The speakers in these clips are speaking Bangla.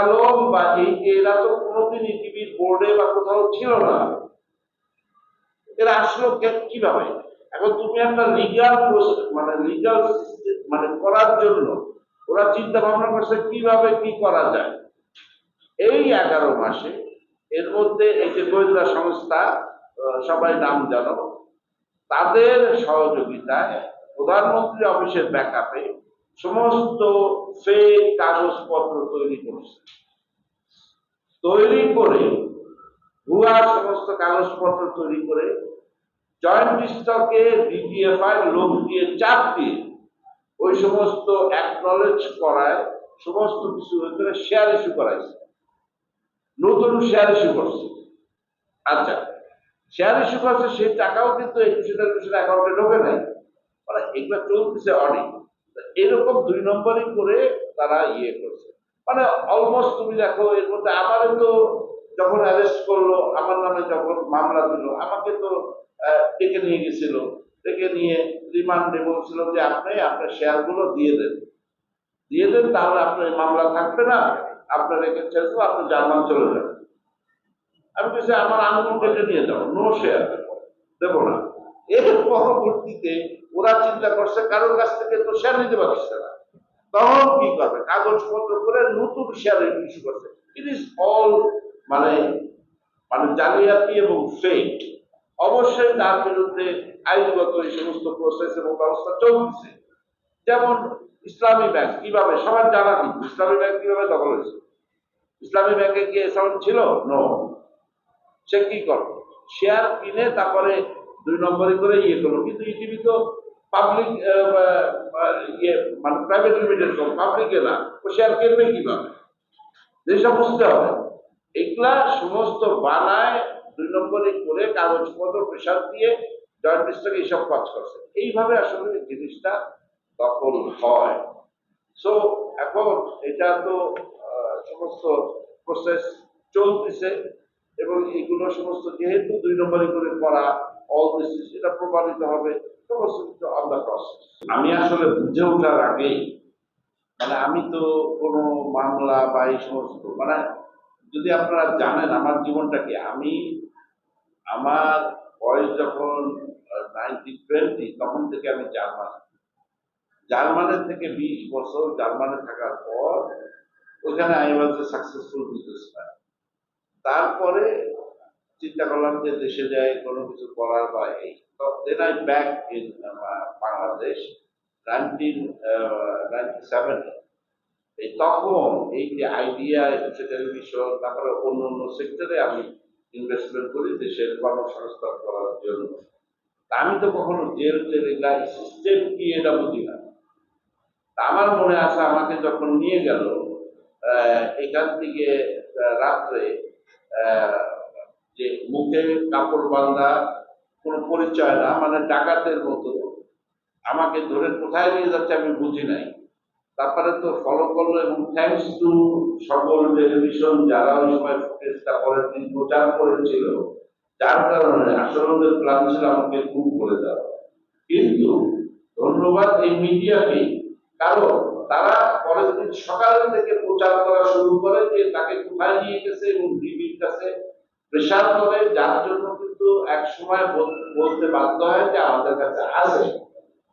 আলম বা এই এরা তো কোনোদিনই টিভির বোর্ডে বা কোথাও ছিল না। এরা আসলো কীভাবে? এখন তুমি একটা লিগাল মানে লিগাল মানে করার জন্য ওরা চিন্তা ভাবনা করছে কীভাবে কি করা যায়। এই এগারো মাসে এর মধ্যে এই যে গোয়েন্দা সংস্থা সবাই নাম জানো, তাদের সহযোগিতায় প্রধানমন্ত্রী অফিসের ব্যাকআপে সমস্ত ফেক কাগজপত্র তৈরি করছে। তৈরি করে ভুয়া সমস্ত কাগজপত্র তৈরি করে জয়েন্ট স্টকে ডিপিএফআই লোক দিয়ে চাপ দিয়ে ওই সমস্ত অ্যাকনলেজ করায়, সমস্ত কিছু করে শেয়ার ইস্যু করাইছে। নতুন শেয়ার ইস্যু করছে। আচ্ছা শেয়ার ইস্যু করছে, সেই টাকাও কিন্তু একুশে একুশে অ্যাকাউন্টে ঢোকে নাই। মানে এগুলো চলতেছে অনেক। এরকম দুই নম্বরই করে তারা ইয়ে করছে। মানে অলমোস্ট তুমি দেখো, এর মধ্যে আমারও তো যখন অ্যারেস্ট করল, আমার নামে যখন মামলা দিল, আমাকে তো ডেকে নিয়ে গেছিল। ডেকে নিয়ে রিমান্ডে বলছিল যে, আপনি আপনার শেয়ারগুলো দিয়ে দেন। দিয়ে দেন, তাহলে আপনার মামলা থাকবে না। আপনার রেখে ছেড়ে দেবো, আপনি জার্মান চলে যাবেন আমি বলছি, আমার আঙুল কেটে নিয়ে যাব নো। শেয়ার দেবো না। এর পরবর্তীতে ওরা চিন্তা করছে, কারোর কাছ থেকে তো শেয়ার নিতে পারছে না। তখন কি করবে? কাগজপত্র করে নতুন শেয়ার ইস্যু করছে। ইট ইজ অল মানে মানে জালিয়াতি এবং ফেক অবশ্যই তার বিরুদ্ধে আইনগত এই সমস্ত প্রসেস এবং ব্যবস্থা চলছে যেমন ইসলামী ব্যাংক কীভাবে? সবার জানা কিন্তু ইসলামী ব্যাংক কীভাবে দখল হয়েছে? ইসলামী ব্যাংকে কি এসাউন্ট ছিল? নো সে কি করবে? শেয়ার কিনে তারপরে দুই নম্বরে করে ইয়ে করল। কিন্তু ইটিভি তো পাবলিক ইয়ে মানে প্রাইভেট লিমিটেড পাবলিকে না, ও শেয়ার কিনবে কীভাবে? যেসব বুঝতে হবে, এগুলা সমস্ত বানায় দুই নম্বরে করে কাগজপত্র প্রেশার দিয়ে জয়েন্ট স্টকে এইসব কাজ করছে। এইভাবে আসলে জিনিসটা দখল হয়। সো এখন এটা তো সমস্ত প্রসেস চলতেছে এবং এগুলো সমস্ত যেহেতু দুই নম্বরে করে করা অল দিস এটা প্রমাণিত হবে আমি আসলে বুঝে ওঠার মানে আমি তো মামলা বা এই সমস্ত মানে যদি আপনারা জানেন আমার জীবনটা কি, আমি আমার বয়স যখন নাইনটিন টোয়েন্টি তখন থেকে আমি জার্মান। জার্মানের থেকে বিশ বছর জার্মানে থাকার পর, ওখানে I was a successful businessman তারপরে চিন্তা করলাম যে দেশে যাই কোনো কিছু করার বা এই then I back in Bangladesh nineteen ninety seven এই তখন এই যে আইডিয়া একুশে টেলিভিশন তারপরে অন্য অন্য সেক্টরে আমি ইনভেস্টমেন্ট করি দেশের কর্মসংস্থান করার জন্য। আমি তো কখনো জেল এগুলা সিস্টেম কি এটা বুঝি না। আমার মনে আছে, আমাকে যখন নিয়ে গেল এখান থেকে রাত্রে যে মুখে কাপড় বাঁধা কোনো পরিচয় না মানে ডাকাতের মতো। আমাকে ধরে কোথায় নিয়ে যাচ্ছে আমি বুঝি নাই। তারপরে তো ফলো করল এবং থ্যাংকস টু সকল টেলিভিশন যারা ওই সময় ফুটেজটা দিন প্রচার করেছিল, যার কারণে আসলে ওদের প্ল্যান ছিল আমাকে খুব করে দেওয়া। কিন্তু ধন্যবাদ এই মিডিয়াকে, কারণ তারা পরের দিন সকাল থেকে প্রচার করা শুরু করে যে তাকে কোথায় নিয়ে গেছে এবং ডিবির কাছে প্রেশার করে যার জন্য কিন্তু এক সময় বলতে বাধ্য হয় যে আমাদের কাছে আছে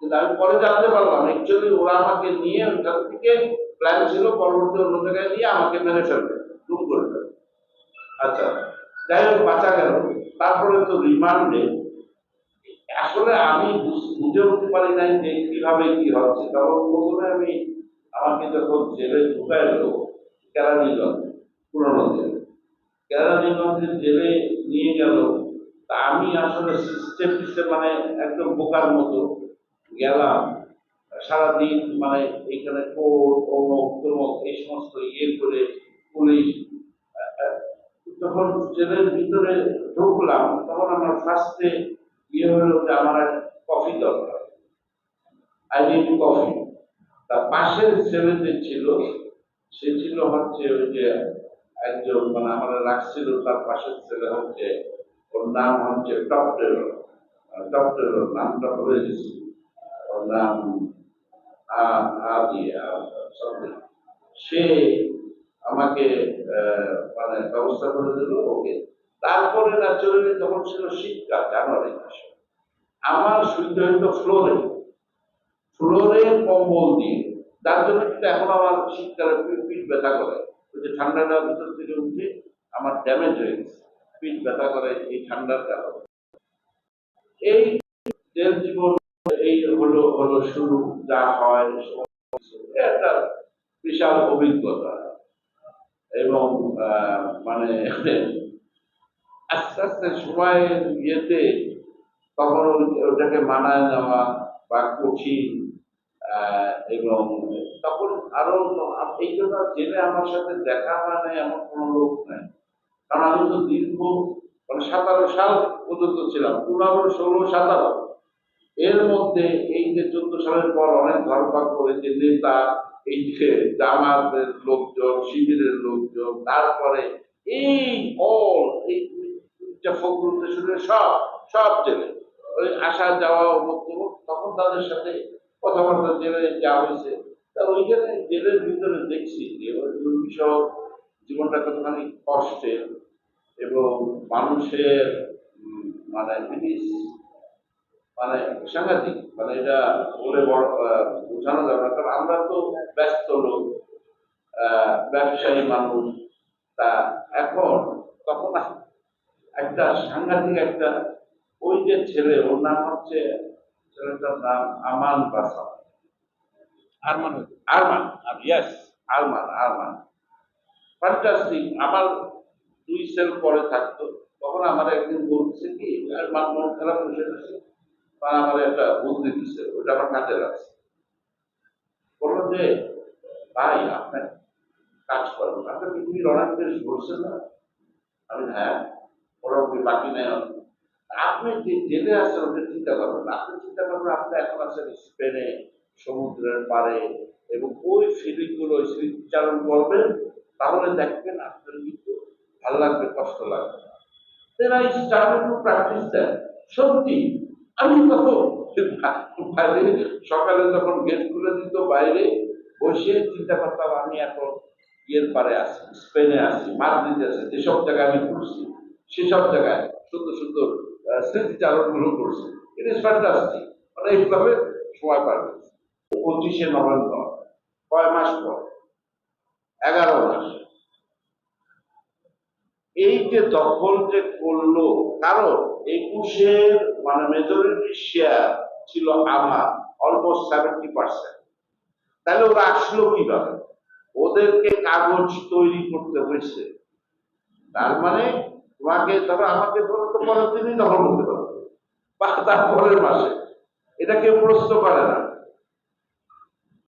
কিন্তু আমি পরে জানতে পারলাম অ্যাকচুয়ালি ওরা আমাকে নিয়ে ওইখান থেকে প্ল্যান ছিল পরবর্তী অন্য জায়গায় নিয়ে আমাকে মেরে ফেলবে গুম করে ফেলবে আচ্ছা যাই হোক, বাঁচা গেল। তারপরে তো রিমান্ডে আসলে আমি বুঝ- উঠতে পারি নাই যে কীভাবে কি হচ্ছে। তখন প্রথমে আমি আমাকে যখন জেলে ঢুকাইলো কেরানীগঞ্জ পুরনো জেলে। কেরানীগঞ্জের জেলে নিয়ে গেল, তা আমি আসলে সিস্টেম সিস্টেম মানে একদম বোকার মতো গেলাম। সারাদিন মানে এখানে কোর্ট অমুক তমুক এই সমস্ত ইয়ে করে পুলিশ যখন জেলের ভিতরে ঢুকলাম, তখন আমার ফার্স্টে ইয়ে হলো যে আমার কফি দরকার। আই নিড কফি তার পাশের ছেলে যে ছিল, সে ছিল হচ্ছে ওই যে একজন মানে আমার রাখছিল তার পাশের ছেলে হচ্ছে, ওর নাম হচ্ছে ডক্টর ডক্টর নামটা ভুলে গেছি। ওর নাম সে আমাকে মানে ব্যবস্থা করে দিল, ওকে। তারপরে ন্যাচুরালি যখন ছিল শীতকাল, জানুয়ারি মাসে। আমার শুনতে হইতো ফ্লোরে। ফ্লোরে কম্বল দিয়ে। তার জন্য কিন্তু এখন আমার শীতকালে পিঠ ব্যথা করে। ওই যে ঠান্ডাটা ভিতর থেকে উঠে আমার ড্যামেজ হয়ে গেছে। পিঠ ব্যথা করে, এই ঠান্ডার কারণে। এই জেল জীবন, এই হলো হলো শুরু, যা হয় একটা বিশাল অভিজ্ঞতা। এবং মানে আস্তে আস্তে সময় ইয়েতে তখন ওটাকে মানায় নেওয়া বা কঠিন এবং তখন আরও এই জন্য জেলে আমার সাথে দেখা হয় না এমন কোনো লোক নাই। কারণ আমি তো দীর্ঘ মানে সাতারো সাল পর্যন্ত ছিলাম পনেরো ষোলো সাতারো। এর মধ্যে এই যে চোদ্দ সালের পর অনেক ধরপাক করে যে নেতা, এই যে জামাতের লোকজন, শিবিরের লোকজন, তারপরে এই অল এই ফখরুল থেকে সব সব জেলে। ওই আসা যাওয়া তখন তাদের সাথে কথাবার্তা জেলে যা হয়েছে, তা ওইখানে জেলের ভিতরে দেখছি যে ওই দুর্বিষহ জীবনটা কতখানি কষ্টের এবং মানুষের মানে জিনিস মানে সাংঘাতিক মানে এটা বলে বোঝানো যাবে না। কারণ আমরা তো ব্যস্ত লোক ব্যবসায়ী মানুষ, তা এখন তখন একটা সাংঘাতিক একটা ওই যে ছেলে, ওর নাম হচ্ছে ছেলেটার নাম আমান বাসা। আরমান আরমান। ইয়েস আরমান আরমান। ফ্যান্টাস্টিক আমার দুই সেল পরে থাকতো। তখন আমার একদিন বলছে কি আরমান মন খারাপ বসে আছে তা আমার একটা বুদ্ধি দিচ্ছে ওটা আমার কাজে লাগছে। বলল যে ভাই আপনার কাজ করেন। আপনার পৃথিবীর অনেক দেশ ঘুরছেন না? আমি হ্যাঁ। মোটামুটি বাকি নেই আপনি যে জেলে আছেন ওটা চিন্তা করবেন। আপনি চিন্তা করবেন, আপনি এখন আছেন স্পেনে, সমুদ্রের পাড়ে, এবং ওই ফিলিংগুলো স্মৃতিচারণ করবেন, তাহলে দেখবেন আপনার কিন্তু ভালো লাগবে, কষ্ট লাগবে না দেন প্র্যাকটিস সত্যি, আমি তখন বাইরে, সকালে যখন গেট খুলে দিত বাইরে, বসে চিন্তা করতাম, আমি এখন ইয়ের পারে আছি, স্পেনে আছি, মাদ্রিদে আছি, যেসব জায়গায় আমি ঘুরছি, সেসব জায়গায়, সুন্দর সুন্দর আহ, স্মৃতিচারণগুলো করছি ফ্যান্টাস্টিক মানে এইভাবে সময় পার করেছি। পঁচিশে নভেম্বর কয় মাস পর? এগারো মাস। এই যে দখল যে করল কারণ একুশের মানে মেজরিটি শেয়ার ছিল আমার অলমোস্ট সেভেন্টি পার্সেন্ট তাহলে ওরা আসলো কীভাবে? ওদেরকে কাগজ তৈরি করতে হয়েছে। তার মানে তোমাকে, তবে আমাকে ধরো তো পরের দিনই দখল করতে পারবে বা তার পরের মাসে। এটা কেউ প্রশ্ন করে না।